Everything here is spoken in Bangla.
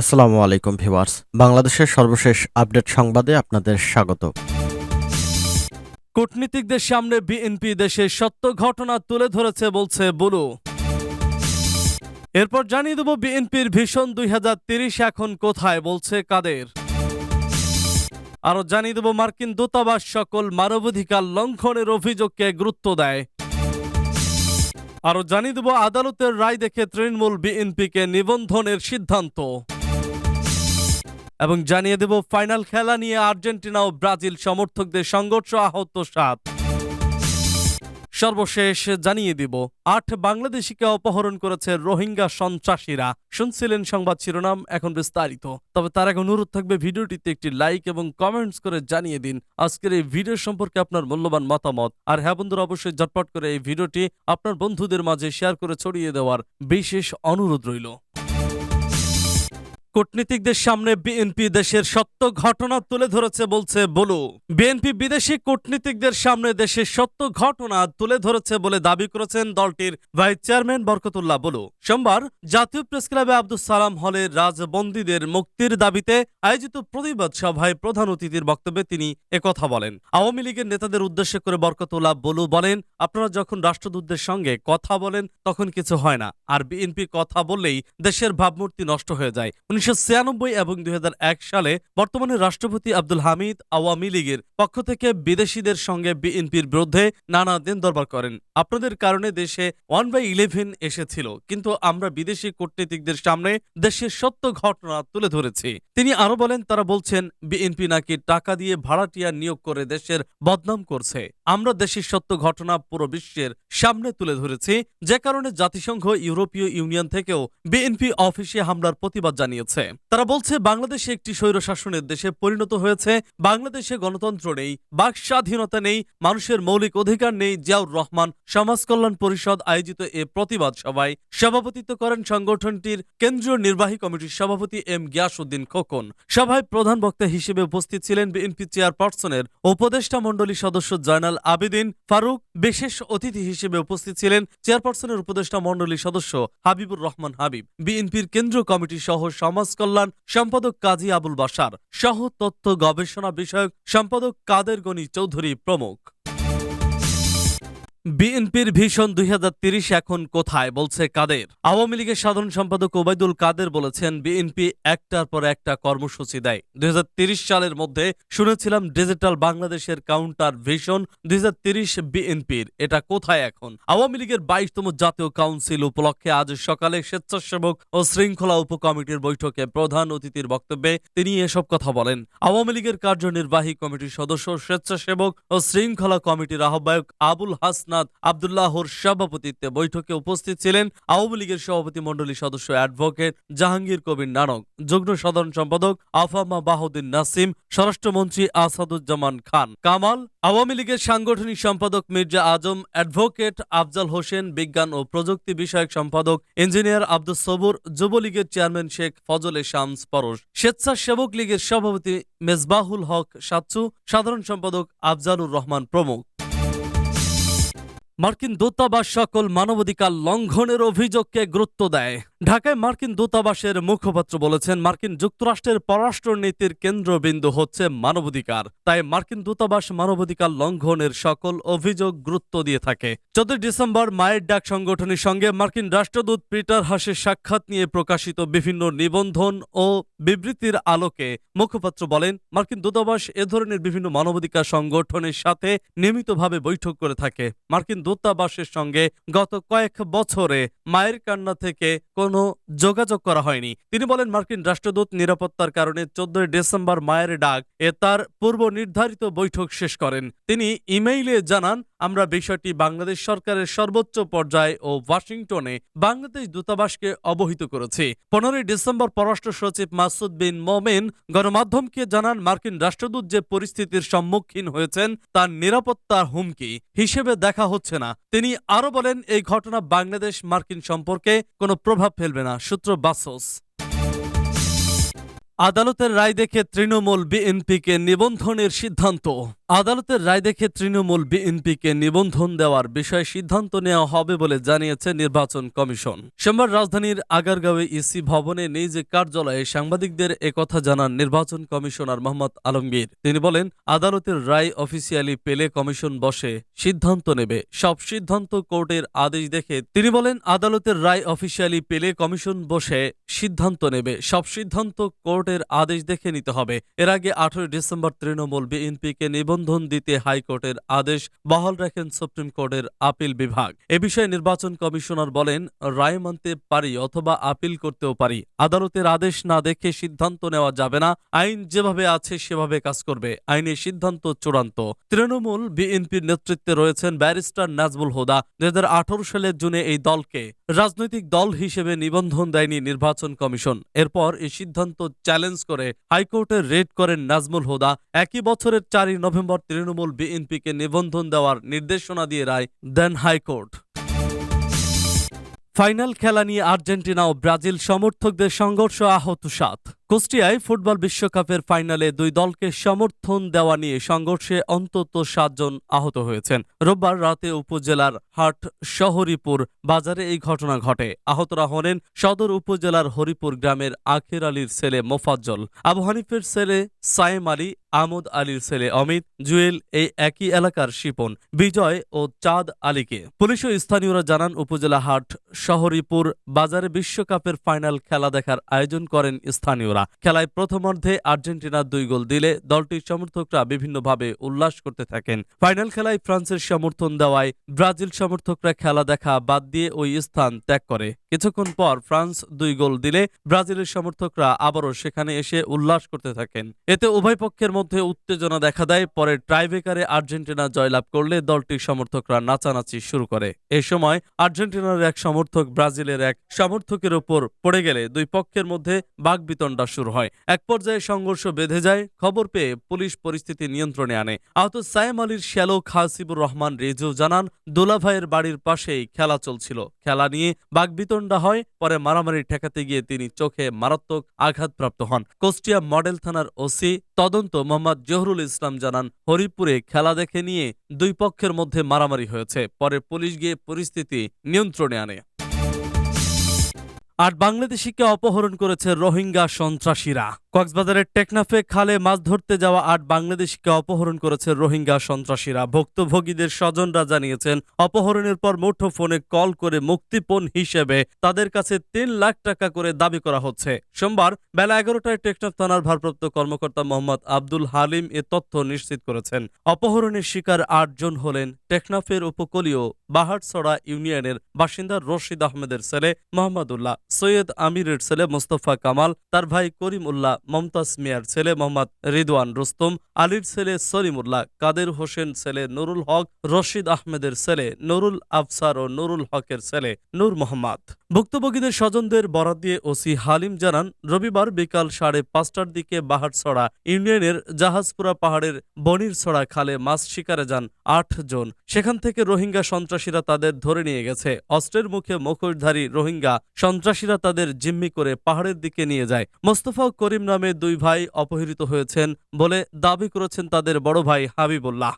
আসসালামু আলাইকুম ভিউয়ার্স। বাংলাদেশের সর্বশেষ আপডেট সংবাদে আপনাদের স্বাগত। কূটনীতিকদের সামনে বিএনপি দেশের সত্য ঘটনা তুলে ধরেছে বলছে বুলু। এরপর জানিয়ে দেব বিএনপির ভীষণ দুই এখন কোথায় বলছে কাদের। আরও জানিয়ে দেব মার্কিন দূতাবাস সকল মানবাধিকার লঙ্ঘনের অভিযোগকে গুরুত্ব দেয়। আরও জানিয়ে দেব আদালতের রায় দেখে তৃণমূল বিএনপিকে নিবন্ধনের সিদ্ধান্ত। এবং জানিয়ে দেব ফাইনাল খেলা নিয়ে আর্জেন্টিনা ও ব্রাজিল সমর্থকদের সংঘর্ষ আহত সাত। সর্বশেষ জানিয়ে দিব, আট বাংলাদেশিকে অপহরণ করেছে রোহিঙ্গা সন্ত্রাসীরা। শুনছিলেন সংবাদ শিরোনাম, এখন বিস্তারিত। তবে তার আগে অনুরোধ থাকবে ভিডিওটিতে একটি লাইক এবং কমেন্টস করে জানিয়ে দিন, আজকের এই ভিডিও সম্পর্কে আপনার মূল্যবান মতামত। আর হ্যাঁ বন্ধুরা, অবশ্যই ঝটপট করে এই ভিডিওটি আপনার বন্ধুদের মাঝে শেয়ার করে ছড়িয়ে দেওয়ার বিশেষ অনুরোধ রইল। কূটনীতিকদের সামনে বিএনপি দেশের সত্য ঘটনা তুলে ধরেছে বলছে বলু। বিএনপি বিদেশি কূটনীতিকদের সামনে দেশের সত্য ঘটনা তুলে ধরেছে বলে দাবি করেছেন দলটির ভাইস চেয়ারম্যান বরকতুল্লাহ বলু। সোমবার জাতীয় প্রেস ক্লাবে আব্দুল সালাম হলে রাজবন্দীদের মুক্তির দাবিতে আয়োজিত প্রতিবাদ সভায় প্রধান অতিথির বক্তব্যে তিনি একথা বলেন। আওয়ামী লীগের নেতাদের উদ্দেশ্য করে বরকতুল্লাহ বলু বলেন, আপনারা যখন রাষ্ট্রদূতদের সঙ্গে কথা বলেন, তখন কিছু হয় না। আর বিএনপি কথা বললেই দেশের ভাবমূর্তি নষ্ট হয়ে যায়। উনিশশো এবং দু হাজার এক সালে বর্তমানে রাষ্ট্রপতি আব্দুল হামিদ আওয়ামী লীগের পক্ষ থেকে বিদেশিদের সঙ্গে বিএনপির বিরুদ্ধে নানা দিন দরবার করেন। আপনাদের কারণে দেশে ওয়ান বাই ইলেভেন এসেছিল, কিন্তু আমরা বিদেশি কূটনীতিকদের সামনে দেশের সত্য ঘটনা তুলে ধরেছি। তিনি আরও বলেন, তারা বলছেন, বিএনপি নাকি টাকা দিয়ে ভাড়াটিয়া নিয়োগ করে দেশের বদনাম করছে। আমরা দেশের সত্য ঘটনা পুরো বিশ্বের সামনে তুলে ধরেছি, যে কারণে জাতিসংঘ ইউরোপীয় ইউনিয়ন থেকেও বিএনপি অফিসে হামলার প্রতিবাদ জানিয়েছে। তারা বলছে, বাংলাদেশে একটি স্বৈরশাসনের দেশে পরিণত হয়েছে। বাংলাদেশে গণতন্ত্র নেই, বাক স্বাধীনতা নেই, মানুষের মৌলিক অধিকার নেই, জিয়াউর রহমান সমাজ কল্যাণ পরিষদ আয়োজিত এ প্রতিবাদ সভায় সভাপতিত্ব করেন সংগঠনটির কেন্দ্রীয় নির্বাহী কমিটির সভাপতি এম গিয়াসউদ্দিন খোকন। সভায় প্রধান বক্তা হিসেবে উপস্থিত ছিলেন বিএনপি চেয়ারপারসনের উপদেষ্টা মণ্ডলী সদস্য জয়নাল আবেদিন ফারুক। বিশেষ অতিথি হিসেবে উপস্থিত ছিলেন চেয়ারপারসনের উপদেষ্টা মণ্ডলী সদস্য হাবিবুর রহমান হাবিব। বিএনপির কেন্দ্রীয় কমিটি সহ সমাজ কল্যাণ সম্পাদক কাজী আবুল বাসার সহ তথ্য গবেষণা বিষয়ক সম্পাদক কাদের গনি চৌধুরী প্রমুখ। বিএনপির ভীষণ দুই এখন কোথায় বলছে কাদের? আওয়ামী লীগের সাধারণ সম্পাদক ওবায়দুল কাদের বলেছেন, বিএনপি একটার পর একটা কর্মসূচি দেয়। দুই সালের মধ্যে শুনেছিলাম ডিজিটাল বাংলাদেশের কাউন্টার ভীষণ দুই বিএনপির। এটা কোথায় এখন? আওয়ামী লীগের বাইশতম জাতীয় কাউন্সিল উপলক্ষে আজ সকালে স্বেচ্ছাসেবক ও শৃঙ্খলা উপকমিটির বৈঠকে প্রধান অতিথির বক্তব্যে তিনি এসব কথা বলেন। আওয়ামী লীগের কার্যনির্বাহী কমিটির সদস্য, স্বেচ্ছাসেবক ও শৃঙ্খলা কমিটির আহ্বায়ক আবুল হাসনাত আবদুল্লাহর সভাপতিত্বে বৈঠকে উপস্থিত ছিলেন আওয়ামী লীগের সভাপতি মণ্ডলী সদস্য অ্যাডভোকেট জাহাঙ্গীর কবির নানক, যুগ্ম সাধারণ সম্পাদক আফামা বাহুদ্দিন নাসিম, স্বরাষ্ট্রমন্ত্রী আসাদুজ্জামান খান, কামাল, আওয়ামী লীগের সাংগঠনিক সম্পাদক মির্জা আজম, অ্যাডভোকেট আফজাল হোসেন, বিজ্ঞান ও প্রযুক্তি বিষয়ক সম্পাদক ইঞ্জিনিয়ার আব্দুল সবুর, যুবলীগের চেয়ারম্যান শেখ ফজলে শামস পরশ, স্বেচ্ছাসেবক লীগের সভাপতি মেজবাহুল হক সাচ্চু, সাধারণ সম্পাদক আফজালুর রহমান প্রমুখ। মার্কিন দূতাবাস সকল মানবাধিকার লঙ্ঘনের অভিযোগকে গুরুত্ব দেয়। ঢাকায় মার্কিন দূতাবাসের মুখপাত্র বলেছেন, মার্কিন যুক্তরাষ্ট্রের পররাষ্ট্রনীতির কেন্দ্রবিন্দু হচ্ছে মানবাধিকার। তাই মার্কিন দূতাবাস মানবাধিকার লঙ্ঘনের সকল অভিযোগ গুরুত্ব দিয়ে থাকে। চোদ্দ ডিসেম্বর মায়ের ডাক সংগঠনের সঙ্গে মার্কিন রাষ্ট্রদূত পিটার হাসের সাক্ষাৎ নিয়ে প্রকাশিত বিভিন্ন নিবন্ধন ও বিবৃতির আলোকে মুখপাত্র বলেন, মার্কিন দূতাবাস এ ধরনের বিভিন্ন মানবাধিকার সংগঠনের সাথে নিয়মিতভাবে বৈঠক করে থাকে। মার্কিন দূতাবাসের সঙ্গে গত কয়েক বছরে মায়ের কান্না থেকে কোনো যোগাযোগ করা হয়নি। তিনি বলেন, মার্কিন রাষ্ট্রদূত নিরাপত্তার কারণে চোদ্দই ডিসেম্বর মায়ের ডাক এ তার পূর্ব নির্ধারিত বৈঠক শেষ করেন। তিনি ইমেইলে জানান আমরা বিষয়টি বাংলাদেশ সরকারের সর্বোচ্চ পর্যায়ে ও ওয়াশিংটনে বাংলাদেশ দূতাবাসকে অবহিত করেছি। পনেরোই ডিসেম্বর পররাষ্ট্র সচিব মাসুদ বিন মোমেন গণমাধ্যমকে জানান, মার্কিন রাষ্ট্রদূত যে পরিস্থিতির সম্মুখীন হয়েছেন, তার নিরাপত্তার হুমকি হিসেবে দেখা হচ্ছে না। তিনি আরও বলেন, এই ঘটনা বাংলাদেশ মার্কিন সম্পর্কে কোনো প্রভাব ফেলবে না, সূত্র বাসস। আদালতের রায় দেখে তৃণমূল বিএনপিকে নিবন্ধনের সিদ্ধান্ত। আদালতের রায় দেখে তৃণমূল বিএনপিকে নিবন্ধন দেওয়ার বিষয়ে সিদ্ধান্ত নেওয়া হবে বলে জানিয়েছে নির্বাচন কমিশন। সোমবার রাজধানীর আগারগাঁওয়ে ইসি ভবনে নিজ কার্যালয়ে সাংবাদিকদের একথা জানান নির্বাচন কমিশনার মোহাম্মদ আলমগীর। তিনি বলেন, আদালতের রায় অফিসিয়ালি পেলে কমিশন বসে, সিদ্ধান্ত নেবে। সব সিদ্ধান্ত কোর্টের আদেশ দেখে তিনি বলেন, আদালতের রায় অফিসিয়ালি পেলে কমিশন বসে, সিদ্ধান্ত নেবে। সব সিদ্ধান্ত কোর্টের আদেশ দেখে নিতে হবে। এর আগে আঠারোই ডিসেম্বর তৃণমূল বিএনপিকে নিবন্ধন দিতে হাইকোর্টের আদেশ বহাল রাখেন সুপ্রিম কোর্টের আপিল বিভাগ। এ বিষয়ে নির্বাচন কমিশনার বলেন, রায় মানতে পারি অথবা আপিল করতেও পারি। আদালতের আদেশ না দেখে সিদ্ধান্ত নেওয়া যাবে না। আইন যেভাবে আছে সেভাবে কাজ করবে। আইনের সিদ্ধান্ত চূড়ান্ত। তৃণমূল বিএনপির নেতৃত্বে রয়েছেন ব্যারিস্টার নাজবুল হুদা। দুই সালের জুনে এই দলকে রাজনৈতিক দল হিসেবে নিবন্ধন দেয়নি নির্বাচন কমিশন। এরপর এই সিদ্ধান্ত চ্যালেঞ্জ করে হাইকোর্টে রেড করেন নাজমুল হুদা। একই বছরের চারই নভেম্বর তৃণমূল বিএনপিকে নিবন্ধন দেওয়ার নির্দেশনা দিয়ে রায় দেন হাইকোর্ট। ফাইনাল খেলা নিয়ে আর্জেন্টিনা ও ব্রাজিল সমর্থকদের সংঘর্ষ আহত সাত। কুষ্টিয়ায় ফুটবল বিশ্বকাপের ফাইনালে দুই দলকে সমর্থন দেওয়া নিয়ে সংঘর্ষে অন্তত সাতজন আহত হয়েছেন। রোববার রাতে উপজেলার হাট শহরীপুর বাজারে এই ঘটনা ঘটে। আহতরা হলেন সদর উপজেলার হরিপুর গ্রামের আখের আলীর ছেলে মোফাজ্জল। আবু হানিফের ছেলে সায়েম আলী আমোদ আলীর ছেলে অমিত, জুয়েল এই একই এলাকার শিপন, বিজয় ও চাঁদ আলীকে। পুলিশ ও স্থানীয়রা জানান, উপজেলা হাট শহরীপুর বাজারে বিশ্বকাপের ফাইনাল খেলা দেখার আয়োজন করেন স্থানীয়রা। খেলায় প্রথমার্ধে আর্জেন্টিনা দুই গোল দিলে দলটির সমর্থকরা বিভিন্নভাবে উল্লাস করতে থাকেন। ফাইনাল খেলায় ফ্রান্সের সমর্থন দেওয়ায় ব্রাজিল সমর্থকরা খেলা দেখা বাদ দিয়ে ওই স্থান ত্যাগ করে। কিছুক্ষণ পর ফ্রান্স দুই গোল দিলে ব্রাজিলের সমর্থকরা আবারও সেখানে এসে উল্লাস করতে থাকেন। এতে উভয় পক্ষের মধ্যে উত্তেজনা দেখা দেয়, পরে ট্রাইবেকারে আর্জেন্টিনা জয়লাভ করলে দলটির সমর্থকরা নাচানাচি শুরু করে। এ সময় আর্জেন্টিনার এক সমর্থক ব্রাজিলের এক সমর্থকের ওপর পড়ে গেলে দুই পক্ষের মধ্যে বাগবিতণ্ডা শুরু হয়। এক পর্যায়ে সংঘর্ষ বেঁধে যায়, খবর পেয়ে পুলিশ পরিস্থিতি নিয়ন্ত্রণে আনে। আহত সায়েম আলীর শ্যালক হাসিবুর রহমান রেজু জানান, দোলাভাইয়ের বাড়ির পাশেই খেলা চলছিল। খেলা নিয়ে বাগবিতণ্ডা হয়, পরে মারামারি ঠেকাতে গিয়ে তিনি চোখে মারাত্মক আঘাতপ্রাপ্ত হন। কুষ্টিয়া মডেল থানার ওসি তদন্ত মোহাম্মদ জহরুল ইসলাম জানান, হরিপুরে খেলা দেখে নিয়ে দুই পক্ষের মধ্যে মারামারি হয়েছে, পরে পুলিশ গিয়ে পরিস্থিতি নিয়ন্ত্রণে আনে। আর বাংলাদেশিকে অপহরণ করেছে রোহিঙ্গা সন্ত্রাসীরা। কক্সবাজারের টেকনাফে খালে মাছ ধরতে যাওয়া আট বাংলাদেশিকে অপহরণ করেছে রোহিঙ্গা সন্ত্রাসীরা। ভুক্তভোগীদের স্বজনরা জানিয়েছেন, অপহরণের পর মুঠোফোনে কল করে মুক্তিপণ হিসেবে তাদের কাছে তিন লাখ টাকা করে দাবি করা হচ্ছে। সোমবার বেলা এগারোটায় টেকনাফ থানার ভারপ্রাপ্ত কর্মকর্তা মোহাম্মদ আব্দুল হালিম এ তথ্য নিশ্চিত করেছেন। অপহরণের শিকার আটজন হলেন টেকনাফের উপকূলীয় বাহারছড়া ইউনিয়নের বাসিন্দা রশিদ আহমেদের ছেলে মোহাম্মদুল্লাহ সৈয়দ আমিরের ছেলে মোস্তফা কামাল, তার ভাই করিম উল্লাহ মমতাজ মিয়ার ছেলে মোহাম্মদ রিদওয়ান রুস্তম, আলীর ছেলে সলিমুল্লাহ, কাদের হোসেন ছেলে নুরুল হক, রশিদ আহমেদের ছেলে নুরুল আফসার ও নুরুল হকের ছেলে নূর মোহাম্মদ। ভুক্তভোগীদের স্বজনদের বরাত দিয়ে ওসি হালিম জানান, রবিবার বিকাল সাড়ে পাঁচটার দিকে বাহারছড়া ইউনিয়নের জাহাজপুরা পাহাড়ের বনিরছড়া খালে মাছ শিকারে যান আট জন। সেখান থেকে রোহিঙ্গা সন্ত্রাসীরা তাদের ধরে নিয়ে গেছে। অস্ত্রের মুখে মুখোশধারী রোহিঙ্গা সন্ত্রাসীরা তাদের জিম্মি করে পাহাড়ের দিকে নিয়ে যায়। মোস্তফা করিম নামে দুই ভাই অপহৃত হয়েছেন বলে দাবি করেছেন তাদের বড় ভাই হাবিবুল্লাহ।